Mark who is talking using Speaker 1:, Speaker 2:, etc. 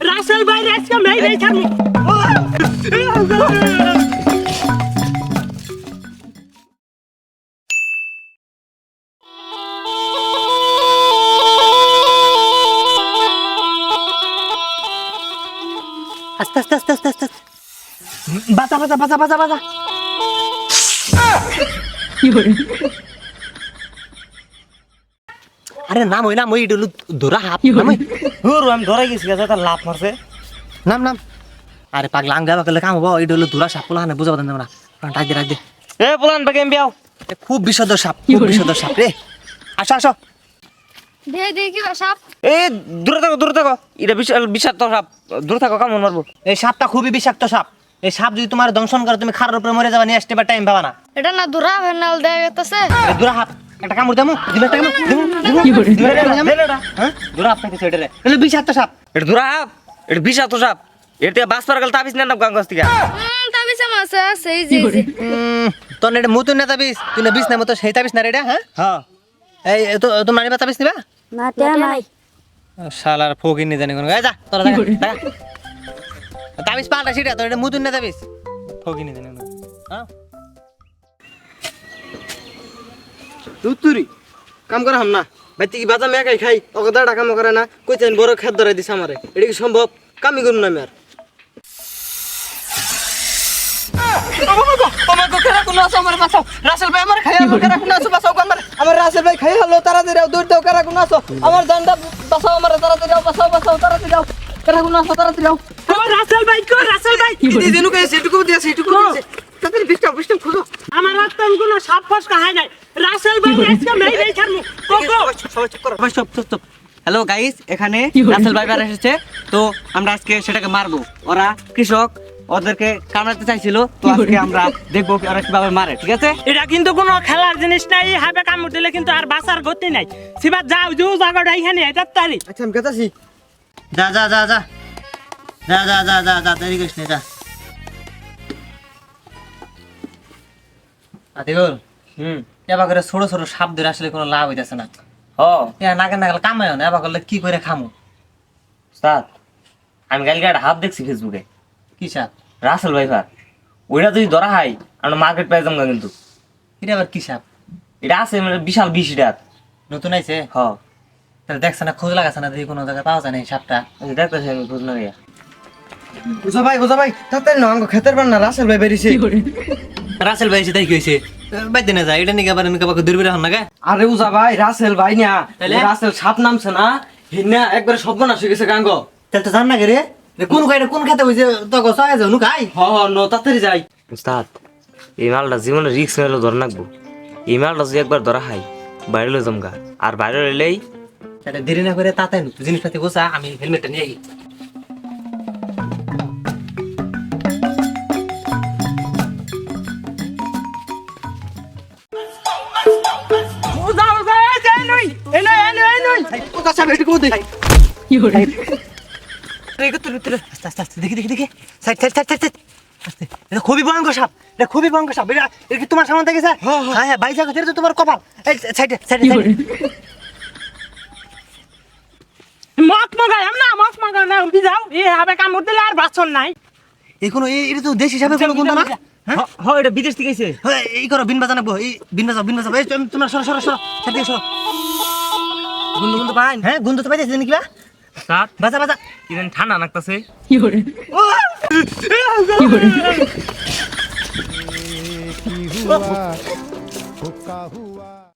Speaker 1: রাসেল ভাই আজকে মেরে ছাড়বো
Speaker 2: আস্তে আস্তে আস্তে আস্তে আস্তে বাজা বাজা বাজা বাজা বাজা আরে নাম ওই নাম ওই ডলু দোরা হাপ নাম ওই
Speaker 3: হুরু আমি ধরে গেছি গেছে তার লাভ মারছে
Speaker 2: নাম নাম। আরে পাগলা আং গাবা করলে কাম হব? এই ডলু দোরা সাপ পোলা হানে বুঝাবো দেন না ডাক দে ডাক দে
Speaker 3: এ পোলান বাগে এম বিয়াও
Speaker 2: এ খুব বিষদ সাপ খুব বিষদ সাপ রে আসো আসো
Speaker 4: দিয়ে দিয়ে কি সাপ।
Speaker 3: এ দূরে থাকো দূরে থাকো। এটা বিশাল বিষাক্ত সাপ। দূরে থাকো কামড় মারবো
Speaker 2: এই সাপটা খুবই বিষাক্ত সাপ। এই সাপ যদি তোমার দংশন করে তুমি খারার উপরে মরে যাবা নিয়ে আসতে টাইম পাবা না।
Speaker 4: এটা না দূরা ভেনাল দেয়া গেতেছে
Speaker 2: এ দোরা হাপ একটা কামড় দেমু দিবে একটা কামড় দিবে একটা কামড় দেমু? হ্যাঁ দোরা হাপ নাকি সেটা এটা বিষাক্ত সাপ
Speaker 3: এটা দূরা এটা বিষাক্ত সাপ এটা বাস পার গেল তাবিস নেন না গাঙ্গস থেকে
Speaker 4: হুম তাবি সেই জি জি
Speaker 2: তোর এটা মুতুন না তাবিস তুই না বিষ না মতো সেই তাবিস না রে এটা, হ্যাঁ
Speaker 3: হ্যাঁ
Speaker 2: এই তো তোমার নিবা তাবিস নিবা
Speaker 4: না তে নাই
Speaker 2: শালার ফকির নি জানি কোন যা তোরা দেখা দেখা। পাল্টা সেটা তোর এটা মুতুন না তাবিস ফকির নি জানি হ্যাঁ
Speaker 5: তুতুরি কাম করা হাম না ভাই কি বাজা একাই খাই? অগদা টাকা করে না? কইছেন বড় খেত ধরে দিস আমারে। এটা কি সম্ভব? কামি করুন না আমি আমার রাসেল ভাই
Speaker 1: সাপ ফসকা হয় নাই রাসেল ভাই আজকে মেরে দেখার
Speaker 5: সবাই চুপ করো।
Speaker 6: চুপ চুপ চুপ। হ্যালো গাইস এখানে রাসেল ভাইবার এসেছে। তো আমরা আজকে সেটাকে মারবো। ওরা কৃষক ওদেরকে কামড়াতে চাইছিল। তো আজকে আমরা দেখব ওরা কীভাবে মারে ঠিক আছে?
Speaker 1: এটা কিন্তু কোনো খেলার জিনিস নাই হাবে কামড় দিলে কিন্তু আর বাঁচার গতি নাই। সিবা যাও যে জায়গাটা এখানে এটা তারি
Speaker 5: আচ্ছা আমি কেতাছি
Speaker 2: যা যা যা যা। যা যা যা যা যা দেরি করিস না যা। আদিগুল
Speaker 3: হুম।
Speaker 2: এবার করে ছোট ছোট সাপ ধরে আসলে কোনো লাভ হইতেছে না।
Speaker 3: হ।
Speaker 2: এ নাকে নাগাল কামায় না এবার করলে কি করে খামু?
Speaker 3: স্যার আমি কালকে একটা হাত দেখছি ফেসবুকে।
Speaker 2: কি সাপ?
Speaker 3: রাসেল ভাই ভার ওইটা যদি ধরা হয় আমরা মার্কেট পেয়ে যাব কিন্তু।
Speaker 2: এটা আবার কি সাপ?
Speaker 3: এটা আছে মানে বিশাল বিশ এটা।
Speaker 2: নতুন আইছে?
Speaker 3: হ।
Speaker 2: তাহলে দেখছে না খোঁজ লাগাছে না দেখি কোনো জায়গায় পাওয়া যায় না এই সাপটা।
Speaker 3: দেখতেছি আমি খোঁজ না গিয়া
Speaker 5: ভাই বুঝা ভাই তাড়াতাড়ি না আমাকে খেতের পার না রাসেল ভাই বেরিয়েছে।
Speaker 2: রাসেল ভাই এসে তাই কি হয়েছে বাইতে না যায় এটা নিকে আবার নিকে আবার দুর্বিরা হন না গে
Speaker 5: আরে উজা ভাই রাসেল ভাই না? রাসেল সাপ নামছে না। হিনা একবারে সর্বনাশ হয়ে গেছে গাঙ্গ
Speaker 2: তাহলে তো জান না রে? কোন খাইটা কোন খেতে হইছে? তো গছ আয় যাও
Speaker 5: হ হ ন তাড়াতাড়ি যাই।
Speaker 3: উস্তাদ এই মালটা জীবনে রিক্স মেলে ধরে রাখব। এই মালটা যদি একবার ধরা হয় বাইরে লই জমগা আর বাইরে এলেই
Speaker 2: তাহলে দেরি না করে তাতাই নু জিনিসপাতি গোছা আমি হেলমেটটা নিয়ে খুবই ভয়ঙ্কর সাপ এটা খুবই ভয়ঙ্কর সাপ এটা এটা কি তোমার সামনে দেখেছে হ্যাঁ হ্যাঁ বাইজা এটা তো তোমার কপাল
Speaker 1: না মত মগাই না বিজাও এ হাবে কামড় দিলে আর বাঁচন নাই
Speaker 2: এই কোনো এটা তো দেশ হিসাবে কোনো না?
Speaker 3: হ এটা বিদেশ থেকে এসে
Speaker 2: হ্যাঁ, এই করো বিন বাজানো এই বিন বাজাও বিন বাজাও। এই তুমি- তোমরা সরো সরো সরো সাথে সরো।
Speaker 3: গুন্দু গুন্দ পাইন?
Speaker 2: হ্যাঁ গুন্দু তো পাইতেছে নাকি বা?
Speaker 3: স্যার?
Speaker 2: বাজা বাজা।
Speaker 3: ইদান ঠান্ডা লাগতাছে